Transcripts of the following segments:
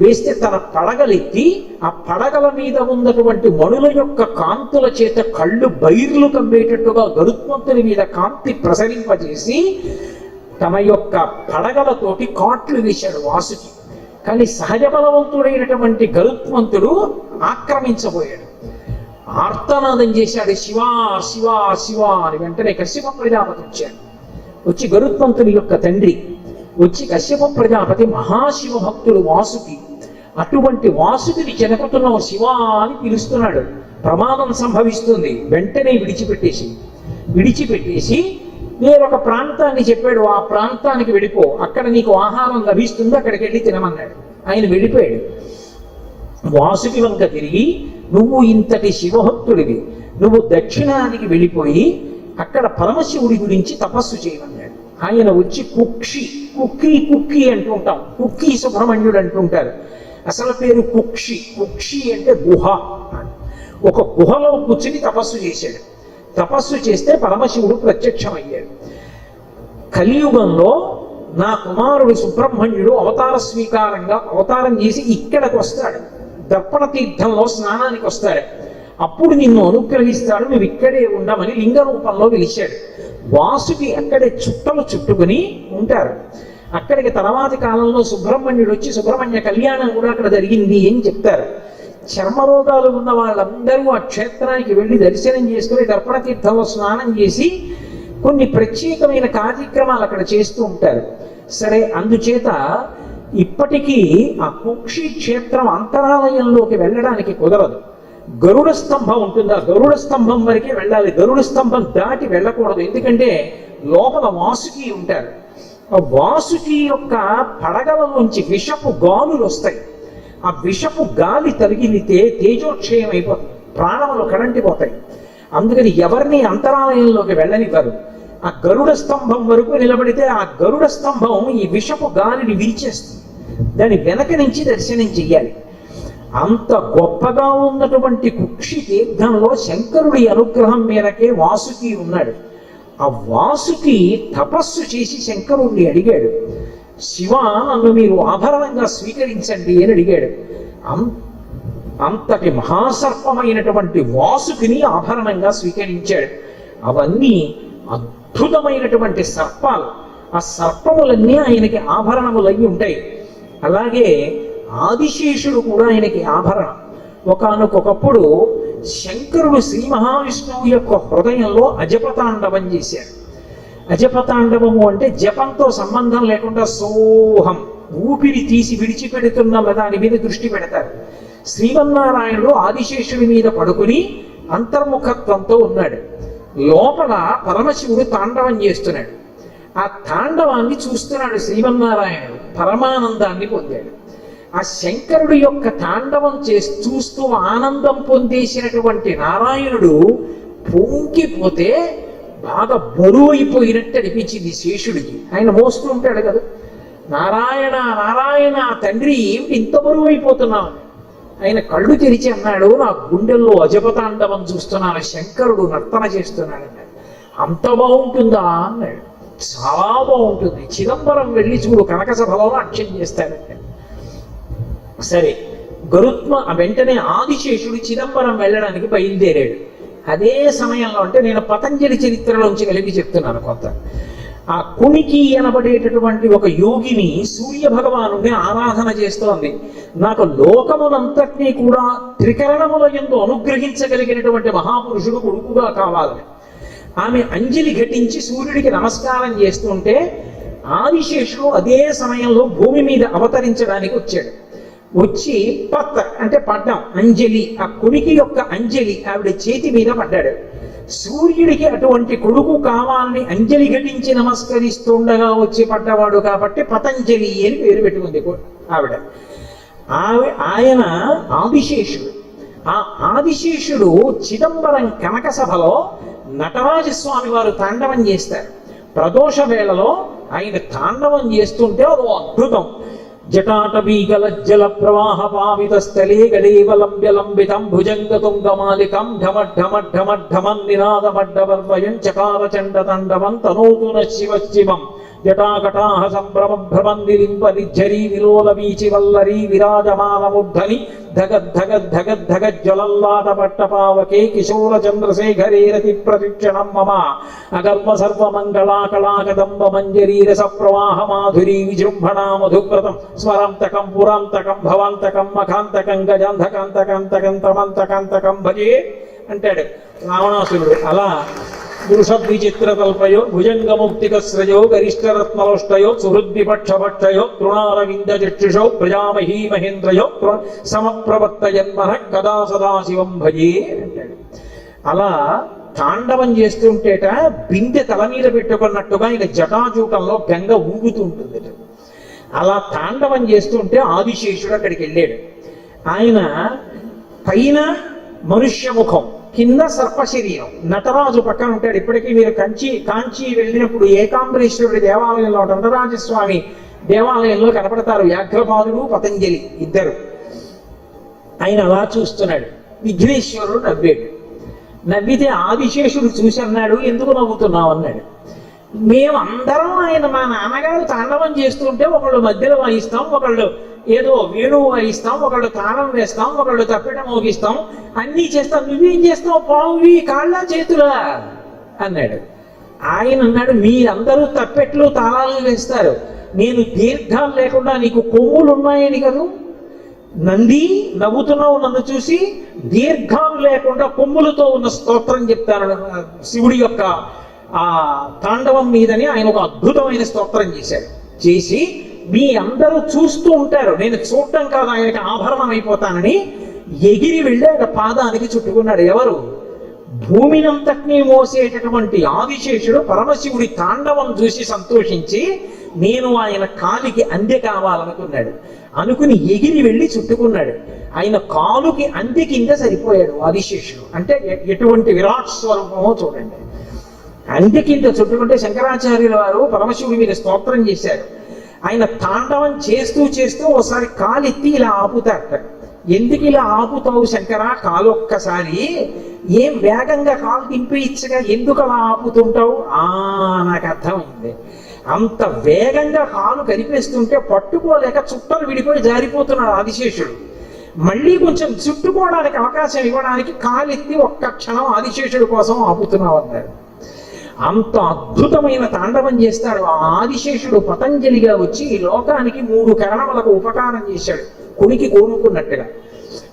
వేస్తే తన పడగలెత్తి ఆ పడగల మీద ఉన్నటువంటి మణుల యొక్క కాంతుల చేత కళ్ళు బైర్లు కమ్మేటట్టుగా గరుత్మంతుని మీద కాంతి ప్రసరింపజేసి తమ యొక్క పడగలతోటి కాట్లు వేశాడు వాసుకి. కానీ సహజ బలవంతుడైనటువంటి గరుత్మంతుడు ఆక్రమించబోయాడు. ఆర్తనాదం చేశాడు శివ శివ శివ అని వెంటనే కశ్యప ప్రజాపతి వచ్చాడు. వచ్చి గరుత్మంతుని యొక్క తండ్రి వచ్చి కశ్యప ప్రజాపతి మహాశివ భక్తుడు వాసుకి అటువంటి వాసుకిని చెనకుతున్న శివ అని పిలుస్తున్నాడు. ప్రమాదం సంభవిస్తుంది. వెంటనే విడిచిపెట్టేసి విడిచిపెట్టేసి వేరొక ప్రాంతాన్ని చెప్పాడు ఆ ప్రాంతానికి వెళ్ళిపో. అక్కడ నీకు ఆహారం లభిస్తుంది అక్కడికి వెళ్ళి తినమన్నాడు. ఆయన వెళ్ళిపోయాడు. వాసుకి వంక తిరిగి నువ్వు ఇంతటి శివభక్తుడివి. నువ్వు దక్షిణానికి వెళ్ళిపోయి అక్కడ పరమశివుడి గురించి తపస్సు చేయమన్నాడు. ఆయన వచ్చి కుక్షి కుక్కి కుక్కి అంటుంటాం కుక్కి సుబ్రహ్మణ్యుడు అంటుంటారు అసలు పేరు కుక్షి. కుక్షి అంటే గుహ ఒక గుహలో కూర్చుని తపస్సు చేశాడు. తపస్సు చేస్తే పరమశివుడు ప్రత్యక్షమయ్యాడు. కలియుగంలో నా కుమారుడు సుబ్రహ్మణ్యుడు అవతార స్వీకారంగా అవతారం చేసి ఇక్కడికి వస్తాడు. దర్పణ తీర్థంలో స్నానానికి వస్తాడు. అప్పుడు నిన్ను అనుగ్రహిస్తాడు. నువ్వు ఇక్కడే ఉండమని లింగ రూపంలో పిలిచాడు. వాసుకి అక్కడే చుట్టలు చుట్టుకుని ఉంటారు. అక్కడికి తర్వాతి కాలంలో సుబ్రహ్మణ్యుడు వచ్చి సుబ్రహ్మణ్య కళ్యాణం కూడా అక్కడ జరిగింది అని చెప్తారు. చర్మ రోగాలు ఉన్న వాళ్ళందరూ ఆ క్షేత్రానికి వెళ్ళి దర్శనం చేసుకుని దర్పణ తీర్థంలో స్నానం చేసి కొన్ని ప్రత్యేకమైన కార్యక్రమాలు అక్కడ చేస్తూ ఉంటారు. సరే అందుచేత ఇప్పటికీ ఆ కుక్షి క్షేత్రం అంతరాలయంలోకి వెళ్ళడానికి కుదరదు. గరుడ స్తంభం ఉంటుంది. ఆ గరుడ స్తంభం వరకే వెళ్ళాలి. గరుడ స్తంభం దాటి వెళ్ళకూడదు. ఎందుకంటే లోపల వాసుకి ఉంటారు. వాసుకి యొక్క పడగలలోంచి విషపు గాలులు వస్తాయి. ఆ విషపు గాలి తగిలితే తేజోక్షయం అయిపోతుంది. ప్రాణములు కరంటిపోతాయి అందుకని ఎవరిని అంతరాలయంలోకి వెళ్ళనివ్వరు. ఆ గరుడ స్తంభం వరకు నిలబడితే ఆ గరుడ స్తంభం ఈ విషపు గాలిని విరిచేస్తుంది దాని వెనక నుంచి దర్శనం చెయ్యాలి. అంత గొప్పగా ఉన్నటువంటి కుక్షి తీర్థంలో శంకరుడి అనుగ్రహం మేరకే వాసుకి ఉన్నాడు. ఆ వాసుకి తపస్సు చేసి శంకరుణ్ణి అడిగాడు శివ నన్ను మీరు ఆభరణంగా స్వీకరించండి అని అడిగాడు. అం- అంతటి మహాసర్పమైనటువంటి వాసుకిని ఆభరణంగా స్వీకరించాడు. అవన్నీ అద్భుతమైనటువంటి సర్పాలు. ఆ సర్పములన్నీ ఆయనకి ఆభరణములయ్యి ఉంటాయి. అలాగే ఆదిశేషుడు కూడా ఆయనకి ఆభరణం. ఒకనకొకప్పుడు శంకరుడు శ్రీ మహావిష్ణువు యొక్క హృదయంలో అజపతాండవం చేశాడు. అజపతాండవము అంటే జపంతో సంబంధం లేకుండా సోహం ఊపిరి తీసి విడిచిపెడుతున్న దాని మీద దృష్టి పెడతారు. శ్రీమన్నారాయణుడు ఆదిశేషుడి మీద పడుకుని అంతర్ముఖత్వంతో ఉన్నాడు. లోపల పరమశివుడు తాండవం చేస్తున్నాడు. ఆ తాండవాన్ని చూస్తున్నాడు శ్రీమన్నారాయణుడు. పరమానందాన్ని పొందాడు. ఆ శంకరుడు యొక్క తాండవం చేసి చూస్తూ ఆనందం పొందేసినటువంటి నారాయణుడు పొంగిపోతే బాగా బరువు అయిపోయినట్టు అనిపించింది శేషుడికి. ఆయన మోస్తూ ఉంటాడు కదా. నారాయణ నారాయణ తండ్రి ఏమిటి ఇంత బరువు అయిపోతున్నావు ఆయన కళ్ళు తెరిచి అన్నాడు నా గుండెల్లో అజపతాండవం చూస్తున్నాను శంకరుడు నర్తన చేస్తున్నాడు అన్నాడు అంత బాగుంటుందా? అన్నాడు. చాలా బాగుంటుంది. చిదంబరం వెళ్ళి చూడు కనక సభలో అక్షం చేస్తాడంటే. సరే గరుత్మ వెంటనే ఆదిశేషుడు చిదంబరం వెళ్ళడానికి బయలుదేరాడు. అదే సమయంలో అంటే నేను పతంజలి చరిత్రలోంచి కలిపి చెప్తున్నాను కొంత. ఆ కునికి అనబడేటటువంటి ఒక యోగిని సూర్య భగవాను ఆరాధన చేస్తోంది. నాకు లోకములంతటినీ కూడా త్రికరణముల ఎందు అనుగ్రహించగలిగినటువంటి మహాపురుషుడు కొడుకుగా కావాలని ఆమె అంజలి ఘటించి సూర్యుడికి నమస్కారం చేస్తుంటే ఆదిశేషుడు అదే సమయంలో భూమి మీద అవతరించడానికి వచ్చాడు. వచ్చి పత్త అంటే పడ్డం అంజలి ఆ కొడుకు యొక్క అంజలి ఆవిడ చేతి మీద పడ్డాడు. సూర్యుడికి అటువంటి కొడుకు కావాలని అంజలి ఘటించి నమస్కరిస్తుండగా వచ్చి పడ్డవాడు కాబట్టి పతంజలి అని పేరు పెట్టుకుంది ఆవిడ. ఆవి ఆయన ఆదిశేషుడు. ఆ ఆదిశేషుడు చిదంబరం కనక సభలో నటరాజస్వామి వారు తాండవం చేస్తారు. ప్రదోష వేళలో ఆయన తాండవం చేస్తుంటే అదో అద్భుతం. జటాటవీగల జల ప్రవాహ పావిత స్థలే గడేవలంబ్య లంబితం భుజంగ తుంగమాలికం ఢమ ఢమ ఢమ ఢమన్ నినాదమడ్డవర్వయం చకార చండ తండవం తనోతున శివ శివం జటాకటాహ సంభ్రమ భ్రమందిరింప నిర్ఝరీ విలోల వీచి వల్లరీ విరాజమానముద్ధని ధగద్ధగద్ధగద్ధగజ్వలల్లాట పట్టపావకే కిశోర చంద్రశేఖరే రతి ప్రశిక్షణం మమ అగర్వ సర్వమంగళాకళాకదంబ మంజరీ రస ప్రవాహ మాధురీ విజృంభణా మధువ్రతం స్వరాంతకం పురాంతకం భవాంతకం మఖాంతకం గజాంధకాంతకంతకం తమంతకాంతకం భజే అంటాడు రావణాసురుడు. అలా వృషద్విచిత్రతల్పయో భుజంగముక్తికశ్రయో గరిష్టరత్నలోష్టయో సుహృద్విపక్షపక్షయో తృణారవిందచక్షుషో ప్రజామహీ మహేంద్రయో ప్ర- సమప్రవర్తయన్మన కదా సదాశివం భజే అలా తాండవం చేస్తుంటేట బిందె తల మీద పెట్టుకున్నట్టుగా ఇక జటాజూటంలో గంగ ఊగుతుంటుంది అలా తాండవం చేస్తుంటే ఆదిశేషుడు అక్కడికి వెళ్ళాడు. ఆయన పైన మనుష్య ముఖం కింద సర్పశరీరం. నటరాజు పక్కన ఉంటాడు. ఇప్పటికీ మీరు కంచి కాంచి వెళ్ళినప్పుడు ఏకాంబరేశ్వరుడి దేవాలయంలో నటరాజస్వామి దేవాలయంలో కనపడతారు. వ్యాఘ్రపాదుడు పతంజలి ఇద్దరు. ఆయన అలా చూస్తున్నాడు. విఘ్నేశ్వరుడు నవ్వాడు. నవ్వితే ఆదిశేషుడు చూసి అన్నాడు ఎందుకు నవ్వుతున్నావు? అన్నాడు. మేమందరం ఆయన మా నాన్నగారు తాండవం చేస్తుంటే ఒకళ్ళు మధ్యలో వాయిస్తాం ఒకళ్ళు ఏదో వేణువు వాయిస్తాం ఒకళ్ళు తాళం వేస్తాం ఒకళ్ళు తప్పిట మోగిస్తాం. అన్నీ చేస్తాం నువ్వేం చేస్తావు పావువి కాళ్ళ చేతులా అన్నాడు. ఆయన అన్నాడు మీరందరూ తప్పెట్లు తాళాలు వేస్తారు. నేను దీర్ఘాలు లేకుండా నీకు కొమ్ములు ఉన్నాయని కదూ? నంది నవ్వుతున్నావు నన్ను చూసి దీర్ఘాలు లేకుండా కొమ్ములతో ఉన్న స్తోత్రం చెప్తాను శివుడి యొక్క ఆ తాండవం మీదని ఆయన ఒక అద్భుతమైన స్తోత్రం చేశాడు. చేసి మీ అందరూ చూస్తూ ఉంటారు. నేను చూడటం కాదు ఆయనకి ఆభరణం అయిపోతానని. ఎగిరి వెళ్ళి ఆయన పాదానికి చుట్టుకున్నాడు. ఎవరు? భూమినంతటినీ మోసేటటువంటి ఆదిశేషుడు పరమశివుడి తాండవం చూసి సంతోషించి నేను ఆయన కాలికి అందె కావాలనుకున్నాడు. అనుకుని ఎగిరి వెళ్ళి చుట్టుకున్నాడు. ఆయన కాలుకి అంత్య కింద సరిపోయాడు ఆదిశేషుడు. అంటే ఎటువంటి విరాట్ స్వరూపమో చూడండి. అందె కింద చుట్టుకుంటే శంకరాచార్యుల వారు పరమశివుడి మీద స్తోత్రం చేశారు. ఆయన తాండవం చేస్తూ చేస్తూ ఒకసారి కాలెత్తి ఇలా ఆపుతారట ఎందుకు ఇలా ఆపుతావు శంకర? కాలు ఒక్కసారి ఏం వేగంగా కాలు దింపేయచ్చుగా? ఎందుకు అలా ఆపుతుంటావు? ఆ నాకు అర్థమైంది అంత వేగంగా కాలు కనిపిస్తుంటే పట్టుకోలేక చుట్టలు విడిపోయి జారిపోతున్నాడు ఆదిశేషుడు. మళ్ళీ కొంచెం చుట్టుకోవడానికి అవకాశం ఇవ్వడానికి కాలెత్తి ఒక్క క్షణం ఆదిశేషుడు కోసం ఆపుతున్నావు అన్నాడు. అంత అద్భుతమైన తాండవం చేస్తాడు. ఆ ఆదిశేషుడు పతంజలిగా వచ్చి ఈ లోకానికి మూడు కరణములకు ఉపకారం చేశాడు. కొనికి కోరుకున్నట్టుగా.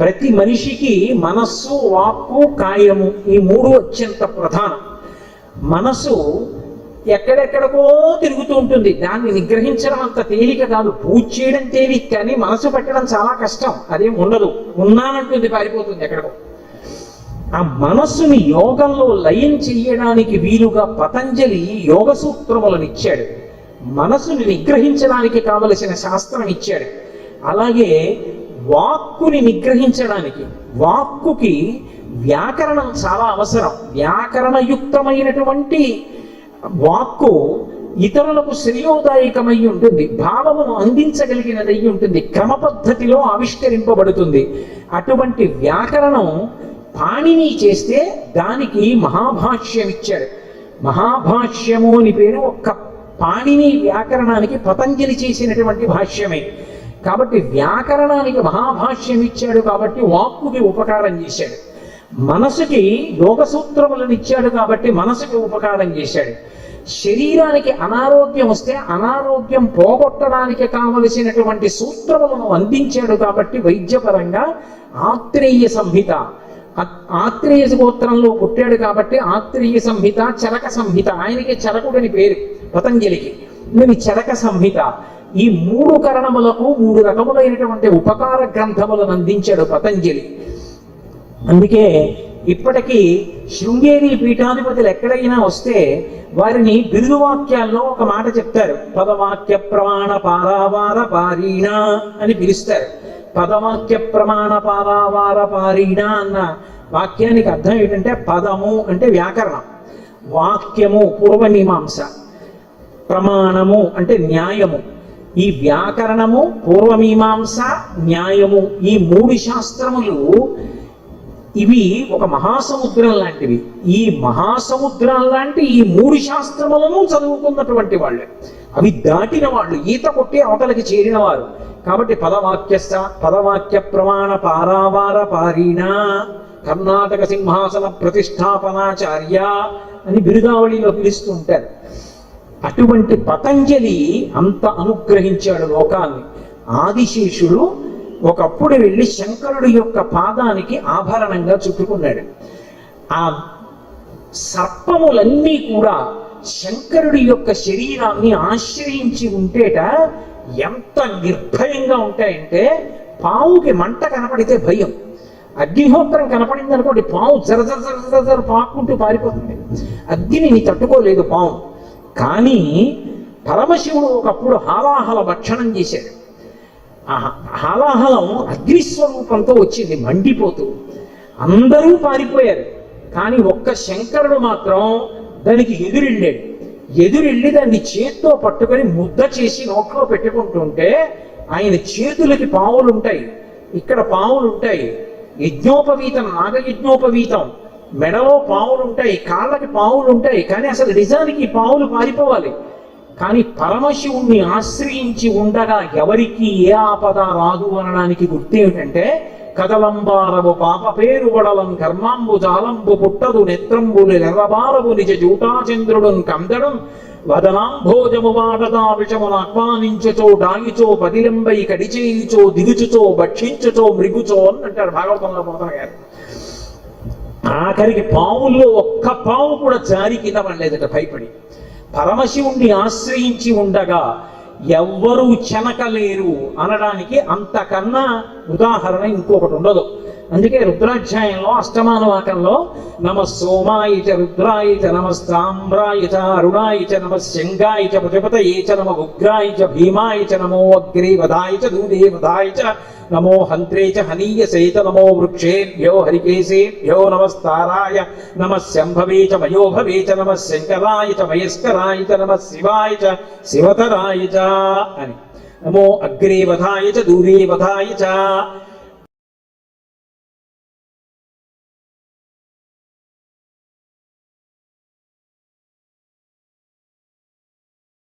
ప్రతి మనిషికి మనస్సు వాక్కు కాయము ఈ మూడు అత్యంత ప్రధానం. మనసు ఎక్కడెక్కడికో తిరుగుతూ ఉంటుంది. దాన్ని నిగ్రహించడం అంత తేలిక కాదు. పూజ చేయడం తేలిక కానీ మనసు పెట్టడం చాలా కష్టం. అదేం ఉండదు. ఉన్నానంటుంది పారిపోతుంది ఎక్కడికో. ఆ మనస్సుని యోగంలో లయం చెయ్యడానికి వీలుగా పతంజలి యోగ సూత్రములను ఇచ్చాడు. మనసుని నిగ్రహించడానికి కావలసిన శాస్త్రం ఇచ్చాడు. అలాగే వాక్కుని నిగ్రహించడానికి వాక్కుకి వ్యాకరణం చాలా అవసరం. వ్యాకరణయుక్తమైనటువంటి వాక్కు ఇతరులకు శ్రేయోదాయకమై ఉంటుంది భావమును అందించగలిగినదై ఉంటుంది క్రమ పద్ధతిలో ఆవిష్కరింపబడుతుంది. అటువంటి వ్యాకరణం పాణిని చేస్తే దానికి మహాభాష్యం ఇచ్చాడు మహాభాష్యము అని పేరు ఒక్క పాణిని వ్యాకరణానికి పతంజలి చేసినటువంటి భాష్యమే. కాబట్టి వ్యాకరణానికి మహాభాష్యం ఇచ్చాడు కాబట్టి వాక్కుకి ఉపకారం చేశాడు. మనసుకి యోగ సూత్రములను ఇచ్చాడు కాబట్టి మనసుకి ఉపకారం చేశాడు. శరీరానికి అనారోగ్యం వస్తే అనారోగ్యం పోగొట్టడానికి కావలసినటువంటి సూత్రములను అందించాడు కాబట్టి వైద్యపరంగా ఆత్రేయ సంహిత. ఆత్రేయ గోత్రంలో పుట్టాడు కాబట్టి ఆత్రేయ సంహిత చరక సంహిత. ఆయనకి చరకుడని పేరు పతంజలికి. ఇవి చరక సంహిత. ఈ మూడు కరణములకు మూడు రకములైనటువంటి ఉపకార గ్రంథములను అందించాడు పతంజలి. అందుకే ఇప్పటికీ శృంగేరి పీఠాధిపతులు ఎక్కడైనా వస్తే వారిని బిరుదు వాక్యాల్లో ఒక మాట చెప్తారు. పదవాక్య ప్రమాణ పారావార పారీణ అని పిలుస్తారు. పదవాక్య ప్రమాణ పారావార పారీణ అన్న వాక్యానికి అర్థం ఏంటంటే పదము అంటే వ్యాకరణం. వాక్యము పూర్వమీమాంస ప్రమాణము అంటే న్యాయము. ఈ వ్యాకరణము పూర్వమీమాంస న్యాయము ఈ మూడు శాస్త్రములు ఇవి ఒక మహాసముద్రం లాంటివి. ఈ మహాసముద్రం లాంటి ఈ మూడు శాస్త్రములను చదువుకున్నటువంటి వాళ్ళు. అవి దాటిన వాళ్ళు. ఈత కొట్టి అవతలకి చేరిన వారు. కాబట్టి పదవాక్య పదవాక్య ప్రమాణ పారావార పారీణ కర్ణాటక సింహాసన ప్రతిష్టాపనాచార్య అని బిరుదావళిలో పిలుస్తూ ఉంటారు అటువంటి పతంజలి అంత అనుగ్రహించాడు లోకాన్ని. ఆదిశేషుడు ఒకప్పుడు వెళ్ళి శంకరుడి యొక్క పాదానికి ఆభరణంగా చుట్టుకున్నాడు. ఆ సర్పములన్నీ కూడా శంకరుడి యొక్క శరీరాన్ని ఆశ్రయించి ఉంటేట ఎంత నిర్భయంగా ఉంటాయంటే పావుకి మంట కనపడితే భయం. అగ్నిహోత్రం కనపడింది అనుకోండి పావు జరజర జర జర జర జర పాక్కుంటూ పారిపోతుంది. అగ్నిని తట్టుకోలేదు పావు. కానీ పరమశివుడు ఒకప్పుడు హాలాహల భక్షణం చేశాడు. ఆ హాలాహలం అగ్నిస్వరూపంతో వచ్చింది మండిపోతూ. అందరూ పారిపోయారు. కానీ ఒక్క శంకరుడు మాత్రం దానికి ఎదురెళ్ళాడు ఎదురెళ్ళి దాన్ని చేత్తో పట్టుకొని ముద్ద చేసి నోట్లో పెట్టుకుంటుంటే ఆయన చేతులకి పావులు ఉంటాయి. ఇక్కడ పావులు ఉంటాయి. యజ్ఞోపవీతం నాగయజ్ఞోపవీతం. మెడలో పావులు ఉంటాయి కాళ్ళకి పావులు ఉంటాయి. కానీ అసలు నిజానికి ఈ పావులు పారిపోవాలి. కానీ పరమశివుణ్ణి ఆశ్రయించి ఉండగా ఎవరికి ఏ ఆపద రాదు అనడానికి గుర్తు ఏమిటంటే కదలంబారవు పాప పేరు వడలం కర్మాంబు జాలంబు పుట్టదు నెత్రంబులు నెర్రబారవు నిజ జూటాచంద్రుడున్ కందడం వదనాంభోజము వాడదా విషమును ఆహ్వానించుచో డాయిచో పదిలంబై కడిచేయుచో దిగుచుచో భక్షించుచో మృగుచో అని అంటారు భాగవతంలో పోతన గారు. ఆఖరికి పావుల్లో ఒక్క పావు కూడా జారి కింద పడలేదట భయపడి. పరమశివుణ్ణి ఆశ్రయించి ఉండగా ఎవ్వరూ చెనకలేరు అనడానికి అంతకన్నా ఉదాహరణ ఇంకొకటి ఉండదు. అందుకే రుద్రాధ్యాయంలో అష్టమానవాకంలో నమ సోమాయ చ రుద్రాయ చ నమ సాంబ్రాయ చ అరుణాయ నమ ఉగ్రాయిచ భీమాయిచ నమో అగ్రీవదాయిచ వదాయ చ నమో హంత్రే చ హనీయసే చ నమో వృక్షేభ్యో హరికేశేభ్యో నమస్తారాయ నమ శంభవే చ మయోభవే చ నమ శంకరాయ చ మయస్కరాయ చ నమ శివాయ చ శివతరాయ చ అని. నమో అగ్రే వధాయ చ దూరే వధాయ చ